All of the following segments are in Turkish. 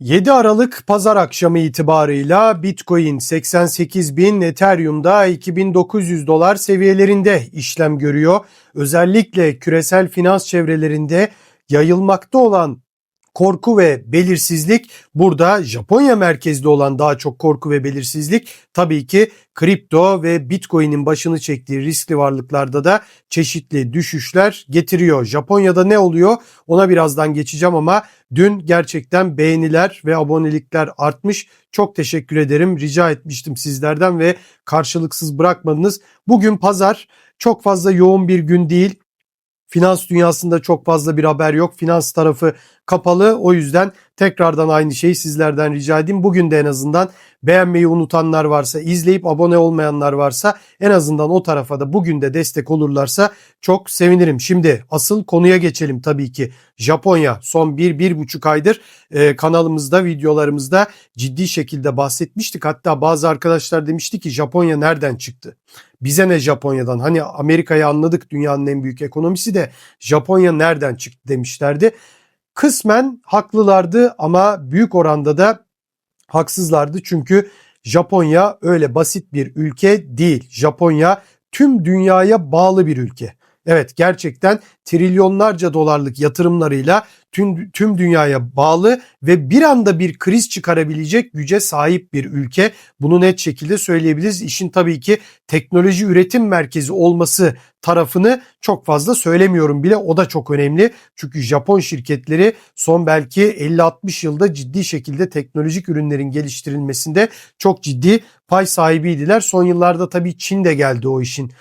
7 Aralık pazar akşamı itibarıyla Bitcoin 88 bin, Ethereum'da 2900 dolar seviyelerinde işlem görüyor. Özellikle küresel finans çevrelerinde yayılmakta olan korku ve belirsizlik burada Japonya merkezli olan daha çok korku ve belirsizlik tabii ki kripto ve Bitcoin'in başını çektiği riskli varlıklarda da çeşitli düşüşler getiriyor. Japonya'da ne oluyor ona birazdan geçeceğim ama dün gerçekten beğeniler ve abonelikler artmış. Çok teşekkür ederim. Rica etmiştim sizlerden ve karşılıksız bırakmadınız. Bugün pazar çok fazla yoğun bir gün değil. Finans dünyasında çok fazla bir haber yok. Finans tarafı kapalı. O yüzden tekrardan aynı şeyi sizlerden rica edeyim. Bugün de en azından beğenmeyi unutanlar varsa, izleyip abone olmayanlar varsa en azından o tarafa da bugün de destek olurlarsa çok sevinirim. Şimdi asıl konuya geçelim tabii ki. Japonya son 1-1,5 aydır e, kanalımızda, videolarımızda ciddi şekilde bahsetmiştik. Hatta bazı arkadaşlar demişti ki Japonya nereden çıktı? Bize ne Japonya'dan? Hani Amerika'yı anladık dünyanın en büyük ekonomisi de Japonya nereden çıktı demişlerdi. Kısmen haklılardı ama büyük oranda da haksızlardı. Çünkü Japonya öyle basit bir ülke değil. Japonya tüm dünyaya bağlı bir ülke. Evet gerçekten trilyonlarca dolarlık yatırımlarıyla tüm, tüm dünyaya bağlı ve bir anda bir kriz çıkarabilecek güce sahip bir ülke. Bunu net şekilde söyleyebiliriz. İşin tabii ki teknoloji üretim merkezi olması tarafını çok fazla söylemiyorum bile. O da çok önemli. Çünkü Japon şirketleri son belki 50-60 yılda ciddi şekilde teknolojik ürünlerin geliştirilmesinde çok ciddi pay sahibiydiler. Son yıllarda tabii Çin de geldi o işin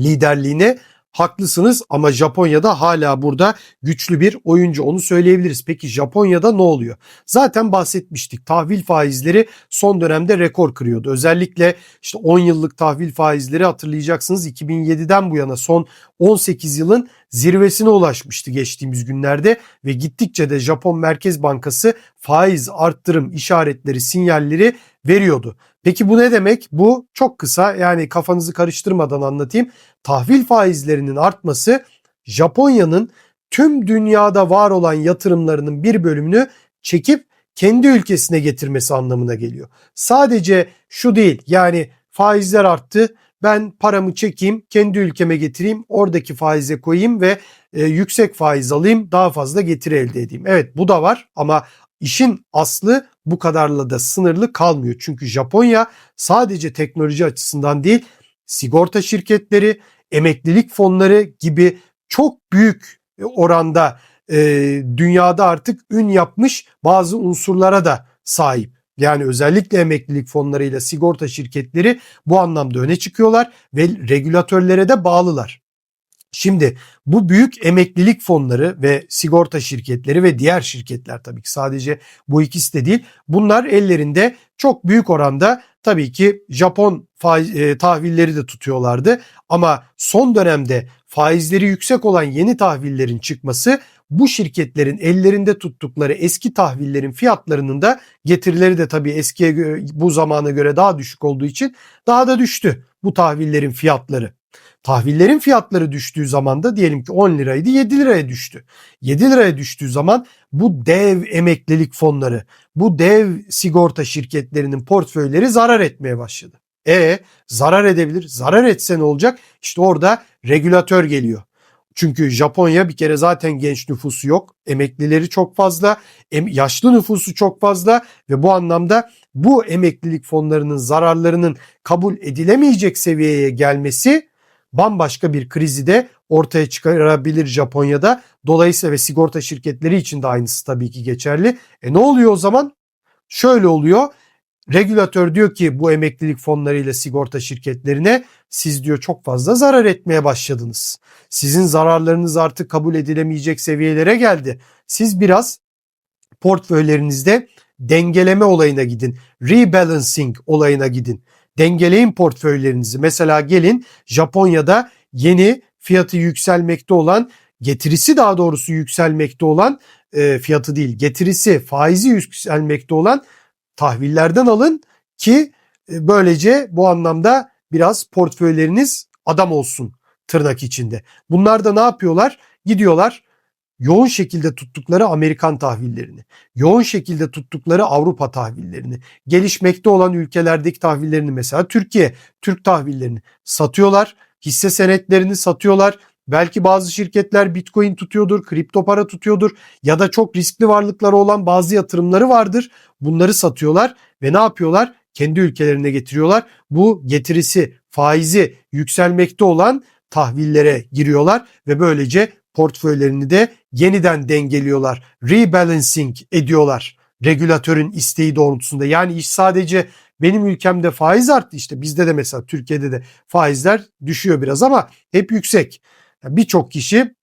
liderliğine haklısınız ama Japonya'da hala burada güçlü bir oyuncu onu söyleyebiliriz. Peki Japonya'da ne oluyor? Zaten bahsetmiştik. Tahvil faizleri son dönemde rekor kırıyordu. Özellikle işte 10 yıllık tahvil faizleri hatırlayacaksınız 2007'den bu yana son 18 yılın zirvesine ulaşmıştı geçtiğimiz günlerde ve gittikçe de Japon Merkez Bankası faiz arttırım işaretleri, sinyalleri veriyordu. Peki bu ne demek? Bu çok kısa yani kafanızı karıştırmadan anlatayım. Tahvil faizlerinin artması Japonya'nın tüm dünyada var olan yatırımlarının bir bölümünü çekip kendi ülkesine getirmesi anlamına geliyor. Sadece şu değil yani faizler arttı ben paramı çekeyim kendi ülkeme getireyim oradaki faize koyayım ve e, yüksek faiz alayım daha fazla getiri elde edeyim. Evet bu da var ama işin aslı bu kadarla da sınırlı kalmıyor. Çünkü Japonya sadece teknoloji açısından değil sigorta şirketleri, emeklilik fonları gibi çok büyük oranda e, dünyada artık ün yapmış bazı unsurlara da sahip. Yani özellikle emeklilik fonlarıyla sigorta şirketleri bu anlamda öne çıkıyorlar ve regülatörlere de bağlılar. Şimdi bu büyük emeklilik fonları ve sigorta şirketleri ve diğer şirketler tabii ki sadece bu ikisi de değil. Bunlar ellerinde çok büyük oranda tabii ki Japon faiz, e, tahvilleri de tutuyorlardı. Ama son dönemde faizleri yüksek olan yeni tahvillerin çıkması bu şirketlerin ellerinde tuttukları eski tahvillerin fiyatlarının da getirileri de tabii eskiye bu zamana göre daha düşük olduğu için daha da düştü bu tahvillerin fiyatları. Tahvillerin fiyatları düştüğü zaman da diyelim ki 10 liraydı 7 liraya düştü. 7 liraya düştüğü zaman bu dev emeklilik fonları, bu dev sigorta şirketlerinin portföyleri zarar etmeye başladı. E zarar edebilir. Zarar etse ne olacak? İşte orada regülatör geliyor. Çünkü Japonya bir kere zaten genç nüfusu yok. Emeklileri çok fazla, yaşlı nüfusu çok fazla ve bu anlamda bu emeklilik fonlarının zararlarının kabul edilemeyecek seviyeye gelmesi bambaşka bir krizi de ortaya çıkarabilir Japonya'da. Dolayısıyla ve sigorta şirketleri için de aynısı tabii ki geçerli. E ne oluyor o zaman? Şöyle oluyor. Regülatör diyor ki bu emeklilik fonlarıyla sigorta şirketlerine siz diyor çok fazla zarar etmeye başladınız. Sizin zararlarınız artık kabul edilemeyecek seviyelere geldi. Siz biraz portföylerinizde dengeleme olayına gidin. Rebalancing olayına gidin. Dengeleyin portföylerinizi. Mesela gelin Japonya'da yeni fiyatı yükselmekte olan getirisi daha doğrusu yükselmekte olan e, fiyatı değil getirisi faizi yükselmekte olan tahvillerden alın ki e, böylece bu anlamda biraz portföyleriniz adam olsun tırnak içinde. Bunlar da ne yapıyorlar? Gidiyorlar yoğun şekilde tuttukları Amerikan tahvillerini, yoğun şekilde tuttukları Avrupa tahvillerini, gelişmekte olan ülkelerdeki tahvillerini mesela Türkiye, Türk tahvillerini satıyorlar, hisse senetlerini satıyorlar. Belki bazı şirketler Bitcoin tutuyordur, kripto para tutuyordur ya da çok riskli varlıkları olan bazı yatırımları vardır. Bunları satıyorlar ve ne yapıyorlar? Kendi ülkelerine getiriyorlar. Bu getirisi, faizi yükselmekte olan tahvillere giriyorlar ve böylece portföylerini de yeniden dengeliyorlar. Rebalancing ediyorlar regülatörün isteği doğrultusunda. Yani iş sadece benim ülkemde faiz arttı işte bizde de mesela Türkiye'de de faizler düşüyor biraz ama hep yüksek. Yani Birçok kişi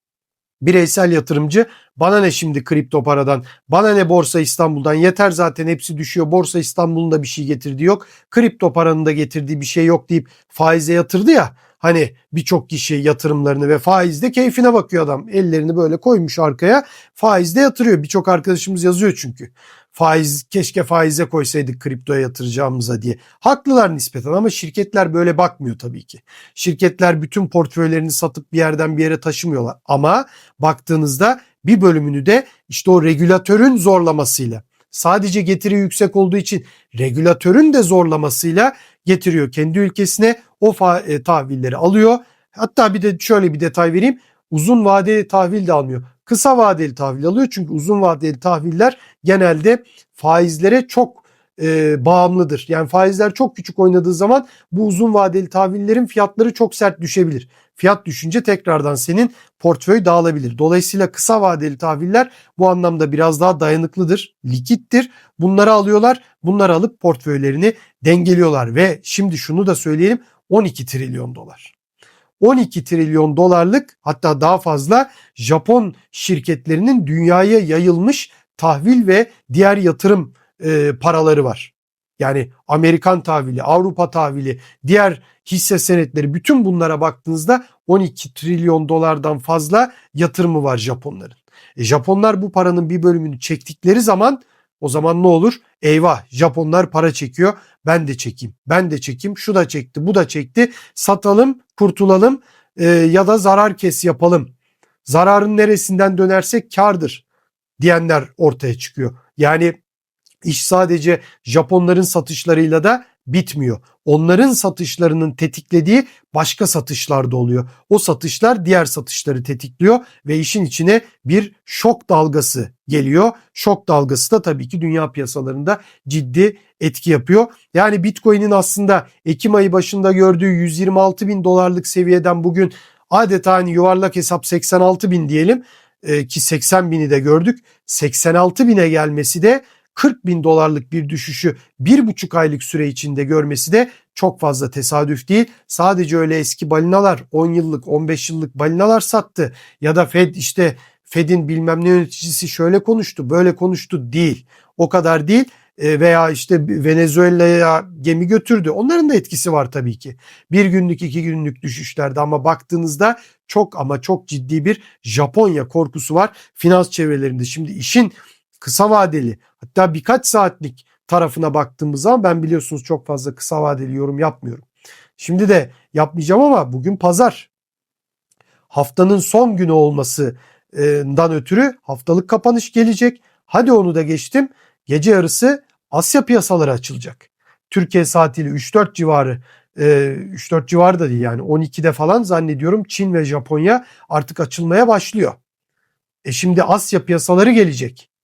bireysel yatırımcı bana ne şimdi kripto paradan bana ne Borsa İstanbul'dan yeter zaten hepsi düşüyor Borsa İstanbul'un da bir şey getirdiği yok kripto paranın da getirdiği bir şey yok deyip faize yatırdı ya hani birçok kişi yatırımlarını ve faizde keyfine bakıyor adam ellerini böyle koymuş arkaya faizde yatırıyor birçok arkadaşımız yazıyor çünkü faiz keşke faize koysaydık kriptoya yatıracağımıza diye. Haklılar nispeten ama şirketler böyle bakmıyor tabii ki. Şirketler bütün portföylerini satıp bir yerden bir yere taşımıyorlar. Ama baktığınızda bir bölümünü de işte o regülatörün zorlamasıyla sadece getiri yüksek olduğu için regülatörün de zorlamasıyla getiriyor kendi ülkesine o e, tahvilleri alıyor. Hatta bir de şöyle bir detay vereyim. Uzun vadeli tahvil de almıyor. Kısa vadeli tahvil alıyor çünkü uzun vadeli tahviller genelde faizlere çok e, bağımlıdır. Yani faizler çok küçük oynadığı zaman bu uzun vadeli tahvillerin fiyatları çok sert düşebilir. Fiyat düşünce tekrardan senin portföy dağılabilir. Dolayısıyla kısa vadeli tahviller bu anlamda biraz daha dayanıklıdır, likittir. Bunları alıyorlar. Bunları alıp portföylerini dengeliyorlar ve şimdi şunu da söyleyelim 12 trilyon dolar. 12 trilyon dolarlık hatta daha fazla Japon şirketlerinin dünyaya yayılmış tahvil ve diğer yatırım e, paraları var. Yani Amerikan tahvili, Avrupa tahvili, diğer hisse senetleri bütün bunlara baktığınızda 12 trilyon dolardan fazla yatırımı var Japonların. E, Japonlar bu paranın bir bölümünü çektikleri zaman o zaman ne olur? Eyvah Japonlar para çekiyor. Ben de çekeyim. Ben de çekeyim. Şu da çekti, bu da çekti. Satalım, kurtulalım e, ya da zarar kes yapalım. Zararın neresinden dönersek kardır diyenler ortaya çıkıyor. Yani iş sadece Japonların satışlarıyla da bitmiyor. Onların satışlarının tetiklediği başka satışlar da oluyor. O satışlar diğer satışları tetikliyor ve işin içine bir şok dalgası geliyor. Şok dalgası da tabii ki dünya piyasalarında ciddi etki yapıyor. Yani Bitcoin'in aslında Ekim ayı başında gördüğü 126 bin dolarlık seviyeden bugün adeta hani yuvarlak hesap 86 bin diyelim e, ki 80 bini de gördük. 86 bine gelmesi de 40 bin dolarlık bir düşüşü bir buçuk aylık süre içinde görmesi de çok fazla tesadüf değil. Sadece öyle eski balinalar 10 yıllık 15 yıllık balinalar sattı ya da Fed işte Fed'in bilmem ne yöneticisi şöyle konuştu böyle konuştu değil. O kadar değil E, veya işte Venezuela'ya gemi götürdü. Onların da etkisi var tabii ki. Bir günlük iki günlük düşüşlerde ama baktığınızda çok ama çok ciddi bir Japonya korkusu var finans çevrelerinde. Şimdi işin kısa vadeli hatta birkaç saatlik tarafına baktığımız zaman ben biliyorsunuz çok fazla kısa vadeli yorum yapmıyorum. Şimdi de yapmayacağım ama bugün pazar. Haftanın son günü olmasından ötürü haftalık kapanış gelecek. Hadi onu da geçtim. Gece yarısı Asya piyasaları açılacak. Türkiye saatiyle 3-4 civarı 3-4 civarı da değil yani 12'de falan zannediyorum Çin ve Japonya artık açılmaya başlıyor. E şimdi Asya piyasaları gelecek.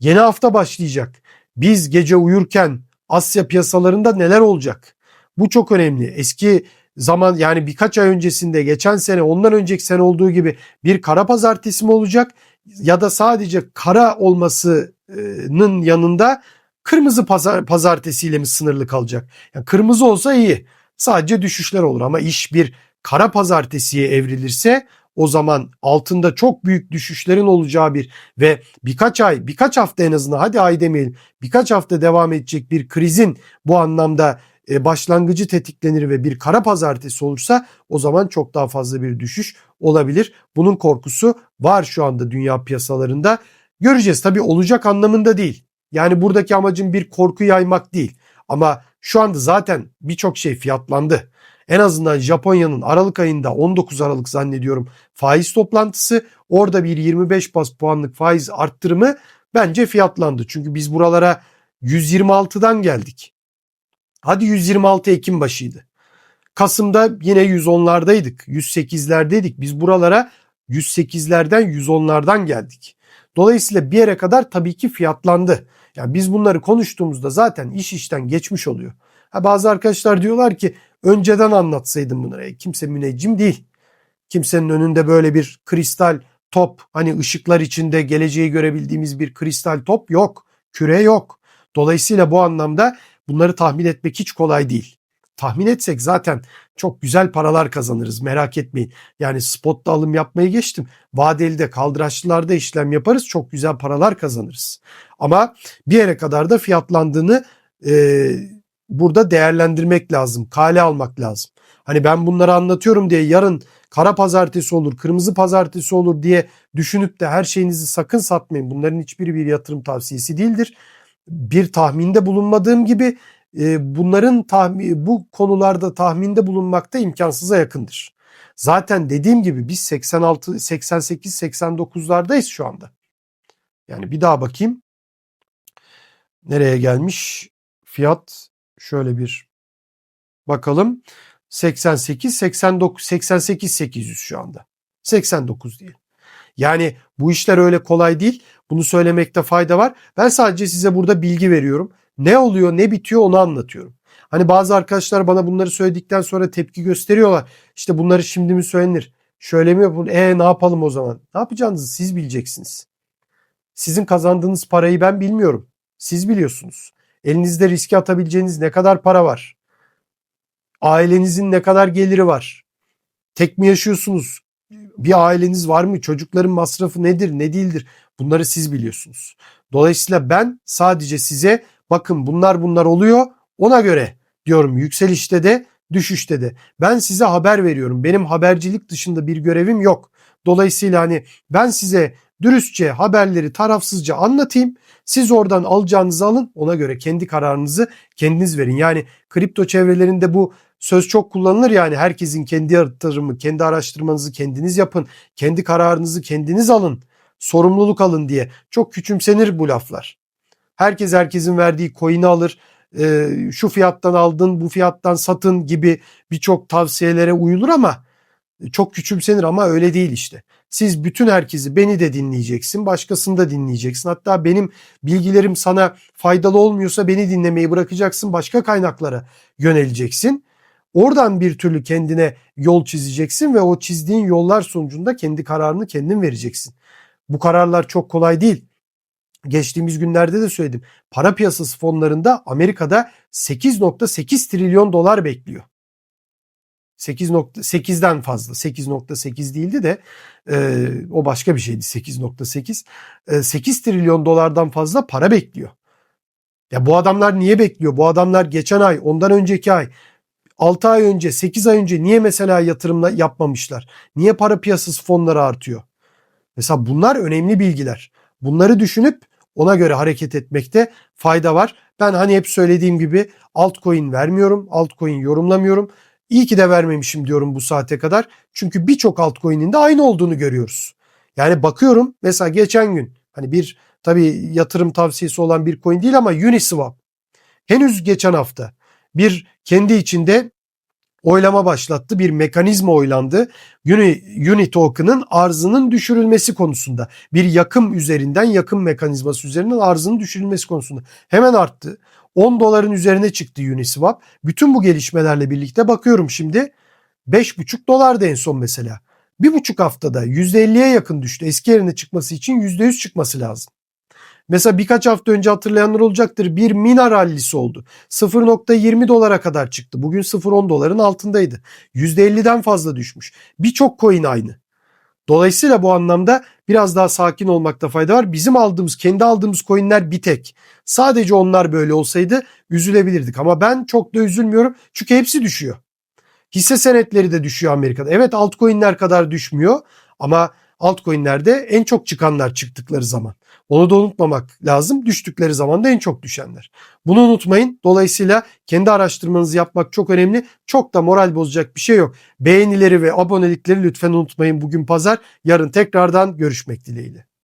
Yeni hafta başlayacak. Biz gece uyurken Asya piyasalarında neler olacak? Bu çok önemli. Eski zaman yani birkaç ay öncesinde geçen sene ondan önceki sene olduğu gibi bir kara pazartesi mi olacak ya da sadece kara olmasının yanında kırmızı pazar, pazartesiyle mi sınırlı kalacak? Yani kırmızı olsa iyi. Sadece düşüşler olur ama iş bir kara pazartesiye evrilirse o zaman altında çok büyük düşüşlerin olacağı bir ve birkaç ay, birkaç hafta en azından hadi ay demeyelim, birkaç hafta devam edecek bir krizin bu anlamda e, başlangıcı tetiklenir ve bir kara pazartesi olursa o zaman çok daha fazla bir düşüş olabilir. Bunun korkusu var şu anda dünya piyasalarında. Göreceğiz tabii olacak anlamında değil. Yani buradaki amacım bir korku yaymak değil. Ama şu anda zaten birçok şey fiyatlandı. En azından Japonya'nın Aralık ayında 19 Aralık zannediyorum faiz toplantısı. Orada bir 25 bas puanlık faiz arttırımı bence fiyatlandı. Çünkü biz buralara 126'dan geldik. Hadi 126 Ekim başıydı. Kasım'da yine 110'lardaydık. 108'lerdeydik. Biz buralara 108'lerden 110'lardan geldik. Dolayısıyla bir yere kadar tabii ki fiyatlandı. Yani biz bunları konuştuğumuzda zaten iş işten geçmiş oluyor. Ha bazı arkadaşlar diyorlar ki önceden anlatsaydım bunları. E, kimse müneccim değil. Kimsenin önünde böyle bir kristal top hani ışıklar içinde geleceği görebildiğimiz bir kristal top yok. Küre yok. Dolayısıyla bu anlamda bunları tahmin etmek hiç kolay değil. Tahmin etsek zaten çok güzel paralar kazanırız merak etmeyin. Yani spotta alım yapmayı geçtim. Vadeli de kaldıraçlılarda işlem yaparız çok güzel paralar kazanırız. Ama bir yere kadar da fiyatlandığını e, burada değerlendirmek lazım. Kale almak lazım. Hani ben bunları anlatıyorum diye yarın kara pazartesi olur, kırmızı pazartesi olur diye düşünüp de her şeyinizi sakın satmayın. Bunların hiçbiri bir yatırım tavsiyesi değildir. Bir tahminde bulunmadığım gibi e, bunların tahmin, bu konularda tahminde bulunmak da imkansıza yakındır. Zaten dediğim gibi biz 86, 88, 89'lardayız şu anda. Yani bir daha bakayım. Nereye gelmiş? Fiyat şöyle bir bakalım. 88, 89, 88, 800 şu anda. 89 diye. Yani bu işler öyle kolay değil. Bunu söylemekte fayda var. Ben sadece size burada bilgi veriyorum. Ne oluyor, ne bitiyor onu anlatıyorum. Hani bazı arkadaşlar bana bunları söyledikten sonra tepki gösteriyorlar. İşte bunları şimdi mi söylenir? Şöyle mi yapalım? E ne yapalım o zaman? Ne yapacağınızı siz bileceksiniz. Sizin kazandığınız parayı ben bilmiyorum. Siz biliyorsunuz. Elinizde riske atabileceğiniz ne kadar para var? Ailenizin ne kadar geliri var? Tek mi yaşıyorsunuz? Bir aileniz var mı? Çocukların masrafı nedir, ne değildir? Bunları siz biliyorsunuz. Dolayısıyla ben sadece size bakın bunlar bunlar oluyor ona göre diyorum yükselişte de düşüşte de. Ben size haber veriyorum. Benim habercilik dışında bir görevim yok. Dolayısıyla hani ben size dürüstçe haberleri tarafsızca anlatayım. Siz oradan alacağınızı alın. Ona göre kendi kararınızı kendiniz verin. Yani kripto çevrelerinde bu söz çok kullanılır yani herkesin kendi yatırımı, kendi araştırmanızı kendiniz yapın. Kendi kararınızı kendiniz alın. Sorumluluk alın diye. Çok küçümsenir bu laflar. Herkes herkesin verdiği coin'i alır. Şu fiyattan aldın, bu fiyattan satın gibi birçok tavsiyelere uyulur ama çok küçümsenir ama öyle değil işte. Siz bütün herkesi beni de dinleyeceksin, başkasını da dinleyeceksin. Hatta benim bilgilerim sana faydalı olmuyorsa beni dinlemeyi bırakacaksın, başka kaynaklara yöneleceksin. Oradan bir türlü kendine yol çizeceksin ve o çizdiğin yollar sonucunda kendi kararını kendin vereceksin. Bu kararlar çok kolay değil. Geçtiğimiz günlerde de söyledim. Para piyasası fonlarında Amerika'da 8.8 trilyon dolar bekliyor. 8.8'den fazla 8.8 değildi de e, o başka bir şeydi 8.8 e, 8 trilyon dolardan fazla para bekliyor. Ya bu adamlar niye bekliyor? Bu adamlar geçen ay ondan önceki ay 6 ay önce 8 ay önce niye mesela yatırımla yapmamışlar? Niye para piyasası fonları artıyor? Mesela bunlar önemli bilgiler. Bunları düşünüp ona göre hareket etmekte fayda var. Ben hani hep söylediğim gibi altcoin vermiyorum, altcoin yorumlamıyorum. İyi ki de vermemişim diyorum bu saate kadar. Çünkü birçok altcoin'in de aynı olduğunu görüyoruz. Yani bakıyorum mesela geçen gün hani bir tabii yatırım tavsiyesi olan bir coin değil ama Uniswap. Henüz geçen hafta bir kendi içinde oylama başlattı. Bir mekanizma oylandı. Uni, Uni token'ın arzının düşürülmesi konusunda. Bir yakım üzerinden yakım mekanizması üzerinden arzının düşürülmesi konusunda. Hemen arttı. 10 doların üzerine çıktı Uniswap. Bütün bu gelişmelerle birlikte bakıyorum şimdi 5,5 dolardı en son mesela. Bir buçuk haftada %50'ye yakın düştü. Eski yerine çıkması için %100 çıkması lazım. Mesela birkaç hafta önce hatırlayanlar olacaktır. Bir Mina rallisi oldu. 0.20 dolara kadar çıktı. Bugün 0.10 doların altındaydı. %50'den fazla düşmüş. Birçok coin aynı. Dolayısıyla bu anlamda biraz daha sakin olmakta fayda var. Bizim aldığımız, kendi aldığımız coinler bir tek. Sadece onlar böyle olsaydı üzülebilirdik. Ama ben çok da üzülmüyorum. Çünkü hepsi düşüyor. Hisse senetleri de düşüyor Amerika'da. Evet altcoin'ler kadar düşmüyor. Ama altcoin'lerde en çok çıkanlar çıktıkları zaman. Onu da unutmamak lazım. Düştükleri zaman da en çok düşenler. Bunu unutmayın. Dolayısıyla kendi araştırmanızı yapmak çok önemli. Çok da moral bozacak bir şey yok. Beğenileri ve abonelikleri lütfen unutmayın. Bugün pazar. Yarın tekrardan görüşmek dileğiyle.